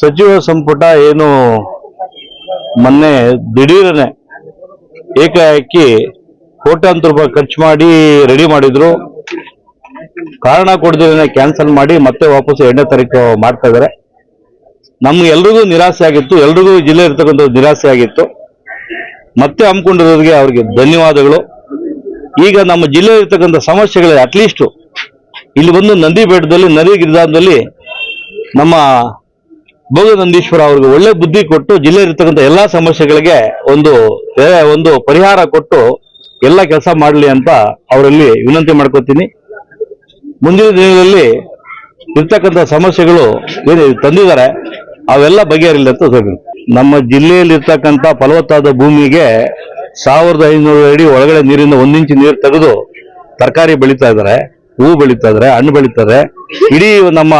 ಸಚಿವ ಸಂಪುಟ ಏನು ಮೊನ್ನೆ ದಿಢೀರನೆ ಏಕಾಏಕಿ ಕೋಟ್ಯಾಂತರ ರೂಪಾಯಿ ಖರ್ಚು ಮಾಡಿ ರೆಡಿ ಮಾಡಿದ್ರು. ಕಾರಣ ಕೊಡದಿರನೆ ಕ್ಯಾನ್ಸಲ್ ಮಾಡಿ ಮತ್ತೆ ವಾಪಸ್ ಎರಡನೇ ತಾರೀಕು ಮಾಡ್ತಾ ಇದಾರೆ ನಮ್ಗೆ ಎಲ್ರಿಗೂ ನಿರಾಸೆ ಆಗಿತ್ತು, ಎಲ್ರಿಗೂ ಜಿಲ್ಲೆ ಇರ್ತಕ್ಕಂಥ ನಿರಾಸೆ ಆಗಿತ್ತು. ಮತ್ತೆ ಹಮ್ಮಿಕೊಂಡಿರೋರಿಗೆ ಅವ್ರಿಗೆ ಧನ್ಯವಾದಗಳು. ಈಗ ನಮ್ಮ ಜಿಲ್ಲೆ ಇರ್ತಕ್ಕಂಥ ಸಮಸ್ಯೆಗಳೇ ಅಟ್ಲೀಸ್ಟ್ ಇಲ್ಲಿ ಬಂದು ನಂದಿ ಬೆಟ್ಟದಲ್ಲಿ, ನದಿ ಗಿರಿಧಾಮದಲ್ಲಿ ನಮ್ಮ ಭೋಗನಂದೀಶ್ವರ ಅವ್ರಿಗೆ ಒಳ್ಳೆ ಬುದ್ಧಿ ಕೊಟ್ಟು ಜಿಲ್ಲೆಯಲ್ಲಿರ್ತಕ್ಕಂಥ ಎಲ್ಲಾ ಸಮಸ್ಯೆಗಳಿಗೆ ಒಂದು ಒಂದು ಪರಿಹಾರ ಕೊಟ್ಟು ಎಲ್ಲ ಕೆಲಸ ಮಾಡಲಿ ಅಂತ ಅವರಲ್ಲಿ ವಿನಂತಿ ಮಾಡ್ಕೋತೀನಿ ಮುಂದಿನ ದಿನಗಳಲ್ಲಿ ಇರ್ತಕ್ಕಂಥ ಸಮಸ್ಯೆಗಳು ಏನು ತಂದಿದ್ದಾರೆ, ಅವೆಲ್ಲ ಬಗೆಹರಿಲ್ಲ ಅಂತ ಹೇಳ್ತೀನಿ. ನಮ್ಮ ಜಿಲ್ಲೆಯಲ್ಲಿ ಇರ್ತಕ್ಕಂಥ ಫಲವತ್ತಾದ ಭೂಮಿಗೆ ಸಾವಿರದ ಐನೂರು ಅಡಿ ಒಳಗಡೆ ನೀರಿಂದ ಒಂದಿಂಚು ನೀರು ತೆಗೆದು ತರಕಾರಿ ಬೆಳೀತಾ ಇದ್ದಾರೆ, ಹೂ ಬೆಳೀತಾ ಇದ್ದಾರೆ, ಹಣ್ಣು ಬೆಳೀತಾರೆ ಇಡೀ ನಮ್ಮ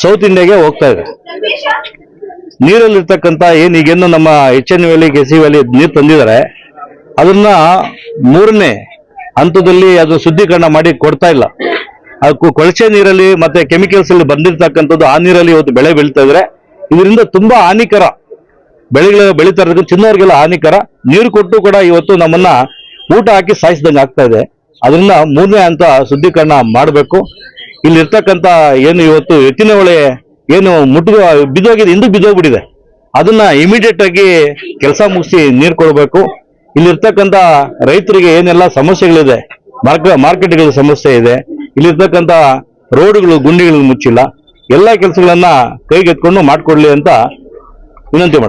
ಸೌತ್ ಇಂಡಿಯಾಗೆ ಹೋಗ್ತಾ ಇದೆ. ನೀರಲ್ಲಿರ್ತಕ್ಕಂಥ ಏನು ಈಗೇನು ನಮ್ಮ H N valley K C valley ನೀರು ತಂದಿದ್ದಾರೆ, ಅದನ್ನ ಮೂರನೇ ಹಂತದಲ್ಲಿ ಅದು ಶುದ್ಧೀಕರಣ ಮಾಡಿ ಕೊಡ್ತಾ ಇಲ್ಲ. ಅದು ಕೊಳಚೆ ನೀರಲ್ಲಿ ಮತ್ತೆ ಕೆಮಿಕಲ್ಸ್ ಅಲ್ಲಿ ಬಂದಿರ್ತಕ್ಕಂಥದ್ದು ಆ ನೀರಲ್ಲಿ ಇವತ್ತು ಬೆಳೆ ಬೆಳೀತಾ ಇದ್ರೆ, ಇದರಿಂದ ತುಂಬಾ ಹಾನಿಕರ ಬೆಳೆಗಳ ಬೆಳೀತಾ ಇರೋದಕ್ಕೆ ಚಿನ್ನವರಿಗೆಲ್ಲ ಹಾನಿಕರ ನೀರು ಕೊಟ್ಟು ಕೂಡ ಇವತ್ತು ನಮ್ಮನ್ನ ಊಟ ಹಾಕಿ ಸಾಯಿಸಿದಂಗೆ ಆಗ್ತಾ ಇದೆ. ಅದನ್ನ ಮೂರನೇ ಹಂತ ಶುದ್ಧೀಕರಣ ಮಾಡಬೇಕು. ಇಲ್ಲಿ ಇರ್ತಕ್ಕಂಥ ಏನು ಇವತ್ತು ಎತ್ತಿನ ಹೊಳೆ ಏನು ಮುಟ್ಟು ಬಿದ್ದೋಗಿದೆ ಇಂದು ಬಿದ್ದೋಗ್ಬಿಟ್ಟಿದೆ. ಅದನ್ನ ಇಮಿಡಿಯೇಟ್ ಆಗಿ ಕೆಲಸ ಮುಗಿಸಿ ನೀರು ಕೊಡಬೇಕು. ಇಲ್ಲಿರ್ತಕ್ಕಂಥ ರೈತರಿಗೆ ಏನೆಲ್ಲ ಸಮಸ್ಯೆಗಳಿದೆ ಮಾರ್ಕ ಮಾರ್ಕೆಟ್ಗಳ ಸಮಸ್ಯೆ ಇದೆ, ಇಲ್ಲಿರ್ತಕ್ಕಂಥ ರೋಡ್ಗಳು, ಗುಂಡಿಗಳು ಮುಚ್ಚಿಲ್ಲ, ಎಲ್ಲ ಕೆಲಸಗಳನ್ನ ಕೈಗೆತ್ಕೊಂಡು ಮಾಡಿಕೊಡ್ಲಿ ಅಂತ ವಿನಂತಿ ಯು